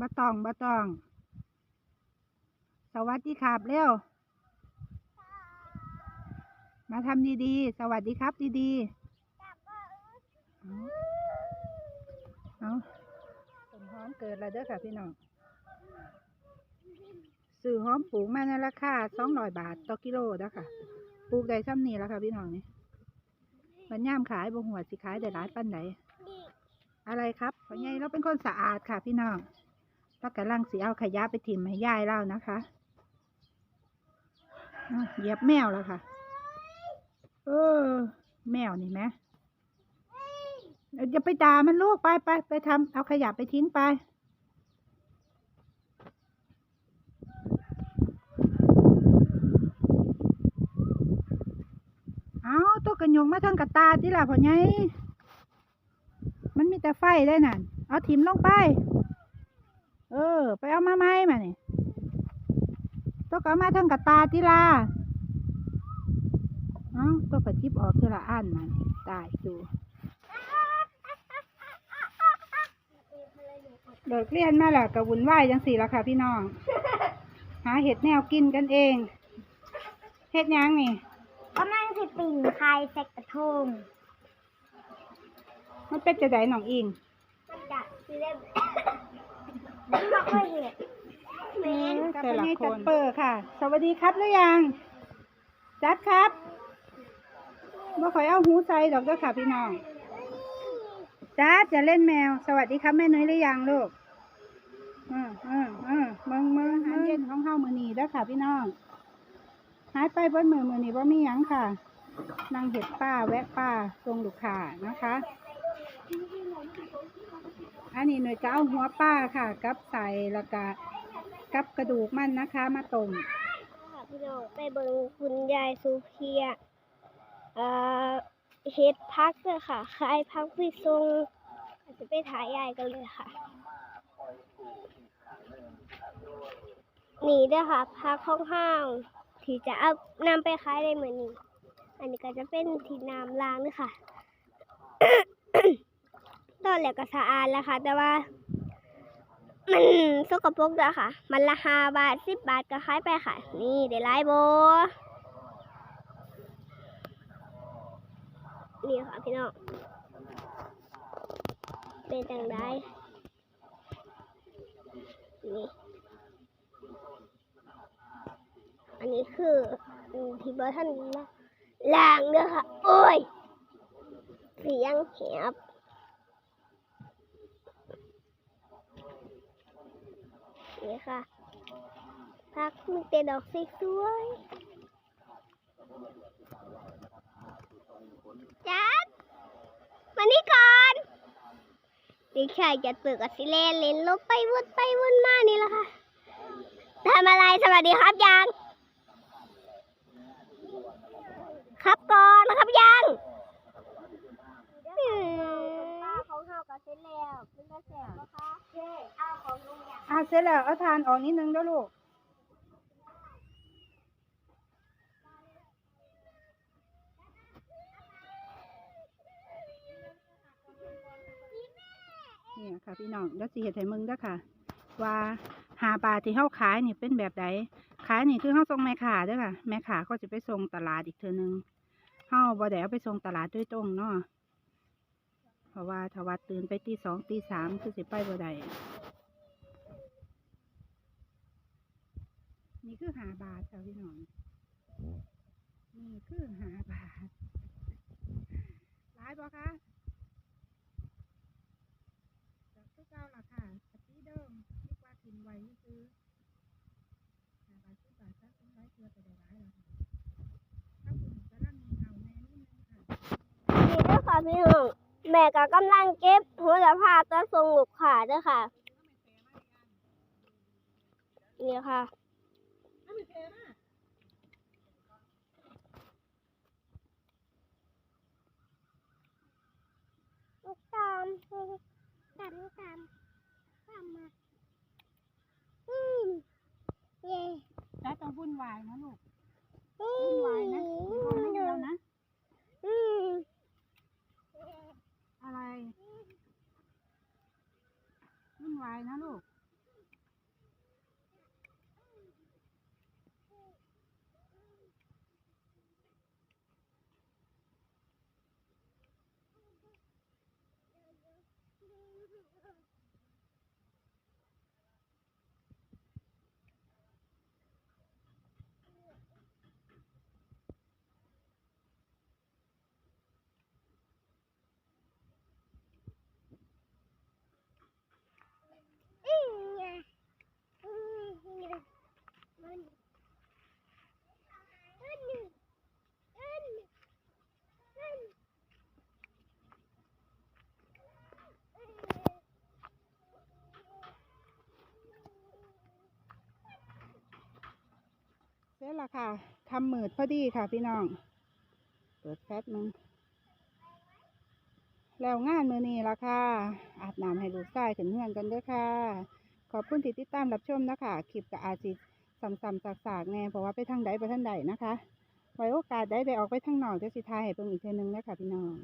บะตองบะตอง สวัสดีครับเร็ว มาทำดีๆ สวัสดีครับดีๆเอาเอาต้นหอมเกิดแล้วเด้อค่ะพี่น้องซื้อหอมปลูกมาในราคาสองร้อยบาทต่อกิโลเด้อค่ะ ปลูกได้ซ้ำนี้แล้วค่ะพี่น้องนี่บรรยามขายบ่หัวสิขายได้หลายปันไหนอะไรครับพ่อใหญ่เราเป็นคนสะอาดค่ะพี่น้อง แล้วกำลังสีเอาขยะไปถิ่มให้ยายเล่านะคะเหยียบแมวแล้วค่ะ เออ แมวนี่ไหมเดี๋ยวจะไปด่ามันลูกไปไปไปทำเอาขยะไปทิ้งไปเอาตัวกระยงมาทางกระตาที่ล่ะพ่อใหญ่มันมีแต่ไฟได้นั่นเอาถิ่มลงไป เออ ไปเอามาไหมมานี่ตัวก็เอามาทางกระตาที่ล่ะเอาตัวก็จิบออกทีละอันมันตายดูเลิกเรียนมาแล้วก็วุ่นวายจังสี่ละค่ะพี่น้อง หาเห็ดแนวกินกันเอง เห็ดหยังนี่กำลังสิปิ่งคายใส่กระทงมันเป็นจะไดหนองอิงมันจะสิเล่น ไม่เคยเห็นเมนกับพญจัดเปอร์ค่ะ สวัสดีครับหรือยัง จัดครับบ่ขอยเอาหูใส่ดอกเด้อค่ะพี่น้องจัดจะเล่นแมว สวัสดีครับแม่นุ้ยหรือยังลูกอืมอืมอืมเมืองเมืองอาหารเย็นของเฮามื้อนี้เด้อค่ะพี่น้องหายไปเบิ้มือมื้อนี้บ่มีหยังค่ะนั่งเห็ดป้าแวะป้าทรงลูกค้านะคะ อันนี้หน่วยจะเอาหัวป้าค่ะ กับใส่แล้วก็กับกระดูกมันนะคะ มาต้มค่ะพี่น้องไปเบิ่งคุณยายซูเพียเอ่อเฮ็ดพักเลยค่ะขายพักไปส่งอาจจะไปถ่ายยายกันเลยค่ะ นี่เด้อค่ะพักห้องห้างที่จะเอานำไปขายได้เหมือนนี้ อันนี้ก็จะเป็นที่น้ำล้างด้วยค่ะ ตอนแรกก็สะอาดแล้วค่ะ แต่ว่า มันสกปรกด้วยค่ะ มันละห้าบาทสิบบาทก็ขายไปค่ะ นี่ได้หลายโบนี่ค่ะพี่น้องเป็นจังได้นี่อันนี้คืออืมที่เบอร์ท่านละล่างเด้อค่ะ โอ้ย เสียงแหบ นี่ค่ะพักมีแต่ดอกสวยจัดมานี่ก่อนเด็กชายจะตื่นกับสิเลนเล่นลบไปวนไปวนมานี่แหละค่ะทำอะไรสวัสดีครับยัง ครับก่อนครับยังเฮาก็เสร็จแล้วเป็นกระแสนะคะเจ๊เอาของลุงอย่าง อะ เสร็จแล้วเอาทานออกนิดนึงเด้อลูกนี่ค่ะพี่น้องแล้วสิเห็ดให้มึงเด้อค่ะ ว่าหาปลาที่เฮาขายนี่เป็นแบบใดขายนี่คือเฮาส่งแม่ค้าเด้อค่ะ แม่ค้าก็จะไปส่งตลาดอีกเทื่อนึงเฮาบ่ได้เอาไปส่งตลาดโดยตรงเนาะเพราะว่าถ้าว่าตื่นไปตีสองตีสามคือสิไปบ่ได้ นี่คือหาบาทค่ะพี่น้องนี่คือหาบาทหลายบ่คะจากทุกเก้าล่ะค่ะปฏิเดิมดีกว่ากินไว้ซื้อหาบาทสิบบาทสักเป็นร้อยเทื่อไปได้หลายแล้วค่ะถ้าคุณกำลังมีเงาแน่นิดนึงค่ะนี่ด้อค่ะพี่น้องแม่ก็กำลังเก็บหัวละพาตัวทรงหลูกขาด้อค่ะนี่ค่ะ ลูกตามตามตามตามมาอืมเย่แล้วต้องวุ่นวายนะลูก อืวุ่นมวายนะมีคนไม่เดียวนะ อืมอะไร วุ่นวายนะลูก แล้ละค่ะคำหมืดพอดีค่ะพี่น้อง เปิดแฟลชมึงแล้วงานมือนี้ละค่ะ อาบน้ำให้ลูกชายขึ้นเฮือนกันด้วยค่ะ ขอบคุณที่ติดตามรับชมนะคะคลิปกับอาจิตซ้ำๆซากๆแน่เพราะว่าไปทางใดไปทางใดนะคะ ไว้โอกาสได้ได้ออกไปทางนอกจะสิทายให้เพิ่งอีกเทอนึงนะคะพี่น้อง